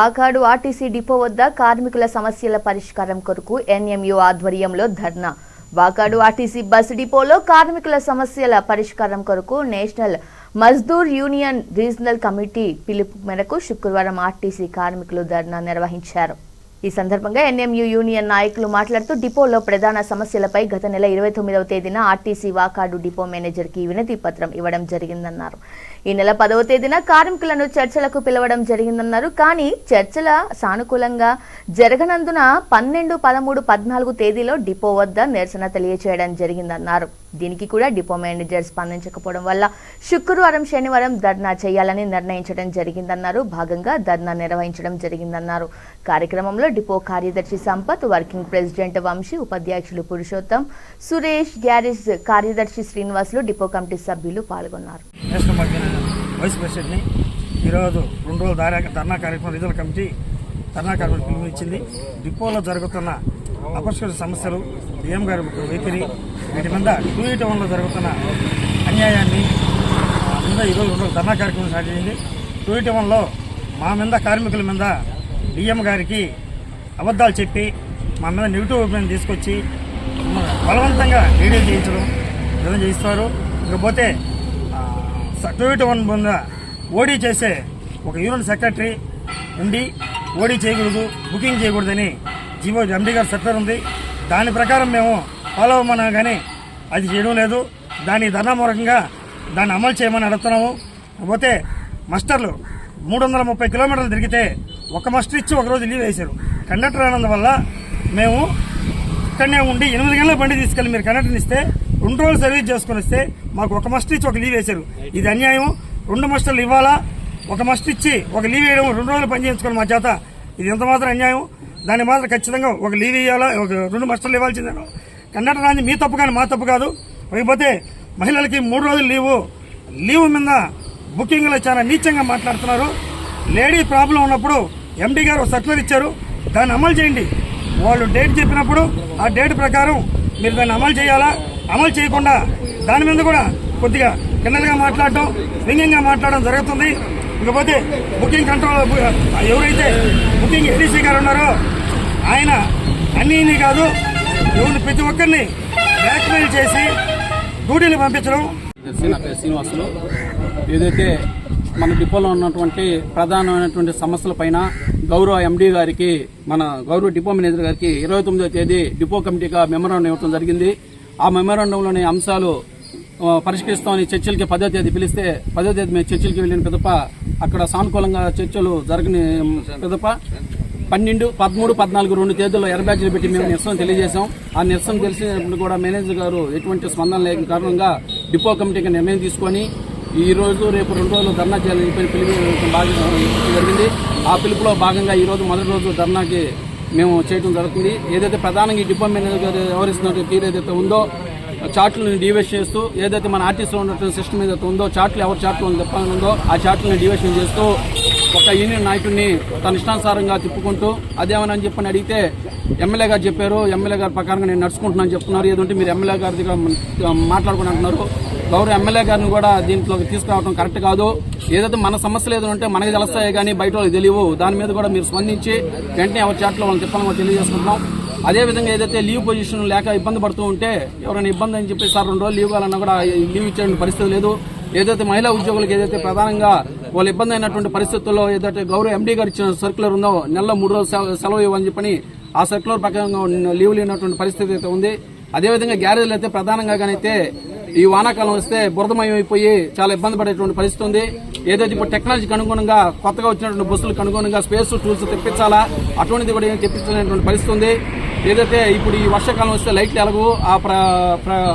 Vakadu RTC depot వద్ద కార్మికుల సమస్యల పరిష్కారం కొరకు ఎన్ఎంయు ఆధ్వర్యంలో ధర్నా. వాకాడు ఆర్టీసీ బస్ డిపోలో కార్మికుల సమస్యల పరిష్కారం కొరకు national Mazdoor union regional committee పిలుపు మేరకు శుక్రవారం ఆర్టీసీ కార్మికులు ధర్నా నిర్వహించారు. ఈ సందర్భంగా ఎన్ఎంయు యూనియన్ నాయకులు మాట్లాడుతూ డిపోలో ప్రధాన సమస్యలపై గత నెల ఇరవై తొమ్మిదవ తేదీన ఆర్టీసీ వాకాడు డిపో మేనేజర్కి వినతి పత్రం ఇవ్వడం జరిగిందన్నారు. ఈ నెల పదవ తేదీన కార్మికులను చర్చలకు పిలవడం జరిగిందన్నారు. కానీ చర్చల సానుకూలంగా జరగనందున పన్నెండు పదమూడు పద్నాలుగు తేదీలో డిపో వద్ద నిరసన తెలియచేయడం జరిగిందన్నారు. దీనికి కూడా డిపో మేనేజర్ స్పందించకపోవడం వల్ల శుక్రవారం శనివారం ధర్నా చేయాలని నిర్ణయించడం జరిగిందన్నారు. భాగంగా ధర్నా నిర్వహించడం జరిగిందన్నారు. కార్యక్రమంలో డిపో కార్యదర్శి సంపత్ వర్కింగ్ ప్రెసిడెంట్ వంశీ ఉపాధ్యక్షులు పురుషోత్తం సురేష్ గ్యారేజ్ కార్యదర్శి శ్రీనివాసులు డిపో కమిటీ సభ్యులు పాల్గొన్నారు. వైస్ ప్రెసిడెంట్ని ఈరోజు రెండు రోజుల ధారా ధర్నా కార్యక్రమం రిజర్వ్ కమిటీ ధర్నా కార్యక్రమం పిలుపునిచ్చింది డిపోలో జరుగుతున్న అపరిష్కృత సమస్యలు డిఎం గారి వైఖరి వీటి మీద టూ ఎయిట్ వన్లో జరుగుతున్న అన్యాయాన్ని మీద ఈరోజు రెండు ధర్నా కార్యక్రమం సాగింది. టూ ఎయిట్ వన్లో మా మీద కార్మికుల మీద డిఎం గారికి అబద్ధాలు చెప్పి మా మీద నెగిటివ్ ఒపీనియన్ తీసుకొచ్చి బలవంతంగా లీడర్ చేయించడం విధంగా చేయిస్తారు. ఇకపోతే సర్టిఫికేట్ వన్ ముంద ఓడీ చేసే ఒక యూనియన్ సెక్రటరీ ఉండి ఓడీ చేయకూడదు బుకింగ్ చేయకూడదని జీవో ఎండీ గారు సెక్టర్ ఉంది దాని ప్రకారం మేము ఫాలో అవ్వమన్నా కానీ అది చేయడం లేదు. దాని ధర్నామూలకంగా దాన్ని అమలు చేయమని అడుగుతున్నాము. కాకపోతే మస్టర్లు మూడు వందల ముప్పై కిలోమీటర్లు తిరిగితే ఒక మస్టర్ ఇచ్చి ఒకరోజు లీవ్ వేశారు. కండక్టర్ రానందువల్ల మేము ఇక్కడనే ఉండి ఎనిమిది గంటల బండి తీసుకెళ్ళి మీరు కండక్టర్ని ఇస్తే రెండు రోజులు సర్వీస్ చేసుకుని వస్తే మాకు ఒక మస్ట్ ఇచ్చి ఒక లీవ్ వేశారు. ఇది అన్యాయం. రెండు మస్టర్లు ఇవ్వాలా? ఒక మస్ట్ ఇచ్చి ఒక లీవ్ వేయడం రెండు రోజులు పని చేయించుకోవాలి మా చేత. ఇది ఎంత మాత్రం అన్యాయం? దాన్ని మాత్రం ఖచ్చితంగా ఒక లీవ్ ఇవ్వాలా ఒక రెండు మస్టర్లు ఇవ్వాల్సిందేనో? కన్నడ రాని మీ తప్పు కానీ మా తప్పు కాదు. లేకపోతే మహిళలకి మూడు రోజులు లీవు. లీవ్ మీద బుకింగ్లో చాలా నీచంగా మాట్లాడుతున్నారు. లేడీ ప్రాబ్లం ఉన్నప్పుడు ఎండీ గారు ఒక సర్కులర్ ఇచ్చారు. దాన్ని అమలు చేయండి. వాళ్ళు డేట్ చెప్పినప్పుడు ఆ డేట్ ప్రకారం మీరు దాన్ని అమలు చేయాలా? అమలు చేయకుండా దాని మీద కూడా కొద్దిగా కిందగా మాట్లాడటం వ్యంగ్యంగా మాట్లాడడం జరుగుతుంది. ఇకపోతే బుకింగ్ కంట్రోల్ ఎవరైతే బుకింగ్ ఏడీసీ గారు ఉన్నారో ఆయన అన్నీ కాదు ఎవరిని ప్రతి ఒక్కరిని బ్లాక్మెయిల్ చేసి డ్యూటీలు పంపించడం. నా పేరు శ్రీనివాసులు. ఏదైతే మన డిపోలో ఉన్నటువంటి ప్రధానమైనటువంటి సమస్యల పైన గౌరవ ఎండీ గారికి మన గౌరవ డిపో మేనేజర్ గారికి ఇరవై తొమ్మిదో తేదీ డిపో కమిటీగా మెమరాండం ఇవ్వడం జరిగింది. ఆ మెమరాండంలోని అంశాలు పరిష్కరిస్తామని చర్చలకి పదో తేదీ పిలిస్తే పదో తేదీ మేము చర్చలకి వెళ్ళిన పిదప అక్కడ సానుకూలంగా చర్చలు జరగని పిదప. పన్నెండు పదమూడు పద్నాలుగు రెండు తేదీల్లో ఎర్ర పెట్టి మేము నిరసన తెలియజేశాం. ఆ నిరసన తెలిసినప్పుడు కూడా మేనేజర్ గారు ఎటువంటి స్పందన లేని కారణంగా డిపో కమిటీకి నిర్ణయం తీసుకొని ఈ రోజు రేపు రెండు రోజులు ధర్నా చేయాలని చెప్పి పిలుపు బాగా జరిగింది. ఆ పిలుపులో భాగంగా ఈ రోజు మొదటి రోజు ధర్నాకి మేము చేయడం జరుగుతుంది. ఏదైతే ప్రధానంగా ఈ డిపో మేనేజర్ గారు వ్యవహరిస్తున్న తీరు ఏదైతే ఉందో చార్ట్లను డివేషన్ చేస్తూ ఏదైతే మన ఆర్టీసీలో ఉన్నటువంటి సిస్టమ్ ఏదైతే ఉందో చార్ట్లు ఎవరి చార్ట్లు చెప్పాలని ఉందో ఆ చార్ట్లను డివైషన్ చేస్తూ ఒక యూనియన్ నాయకుడిని తన ఇష్టానుసారంగా తిప్పుకుంటూ అదేమని చెప్పని అడిగితే ఎమ్మెల్యే గారు చెప్పారు. ఎమ్మెల్యే గారి ప్రకారంగా నేను నడుచుకుంటున్నాను చెప్తున్నారు. ఏదంటే మీరు ఎమ్మెల్యే గారి దగ్గర మాట్లాడుకుని అంటున్నారు. గౌరవ ఎమ్మెల్యే గారిని కూడా దీంట్లోకి తీసుకురావడం కరెక్ట్ కాదు. ఏదైతే మన సమస్యలు ఏదో ఉంటే మనకి తెలుస్తాయి కానీ బయట వాళ్ళకి తెలియవు. దాని మీద కూడా మీరు స్పందించి వెంటనే ఎవరి చాట్లో వాళ్ళని తిప్పాలని కూడా తెలియజేసుకుంటున్నాం. అదేవిధంగా ఏదైతే లీవ్ పొజిషన్ లేక ఇబ్బంది పడుతూ ఉంటే ఎవరైనా ఇబ్బంది అని చెప్పి సార్ రెండు రోజులు లీవ్ కావాలన్నా కూడా లీవ్ ఇచ్చే పరిస్థితి లేదు. ఏదైతే మహిళా ఉద్యోగులకు ఏదైతే ప్రధానంగా వాళ్ళు ఇబ్బంది అయినటువంటి పరిస్థితుల్లో ఏదైతే గౌరవ ఎండీ గారు ఇచ్చిన సర్కులర్ ఉందో నెలలో మూడు రోజులు సెలవు ఇవ్వని చెప్పని ఆ సర్కులర్ ప్రకారంగా లీవ్ లేనటువంటి పరిస్థితి అయితే ఉంది. అదేవిధంగా గ్యారేజ్లు అయితే ప్రధానంగా కానైతే ఈ వానాకాలం వస్తే బురదమయం అయిపోయి చాలా ఇబ్బంది పడేటువంటి పరిస్థితి ఉంది. ఏదైతే ఇప్పుడు టెక్నాలజీకి అనుగుణంగా కొత్తగా వచ్చినటువంటి బస్సులకు అనుగుణంగా స్పేస్ టూల్స్ తెప్పించాలా అటువంటిది కూడా ఏం తెప్పించలేనటువంటి పరిస్థితి ఉంది. ఏదైతే ఇప్పుడు ఈ వర్షాకాలం వస్తే లైట్లు ఎలగవు ఆ ప్ర-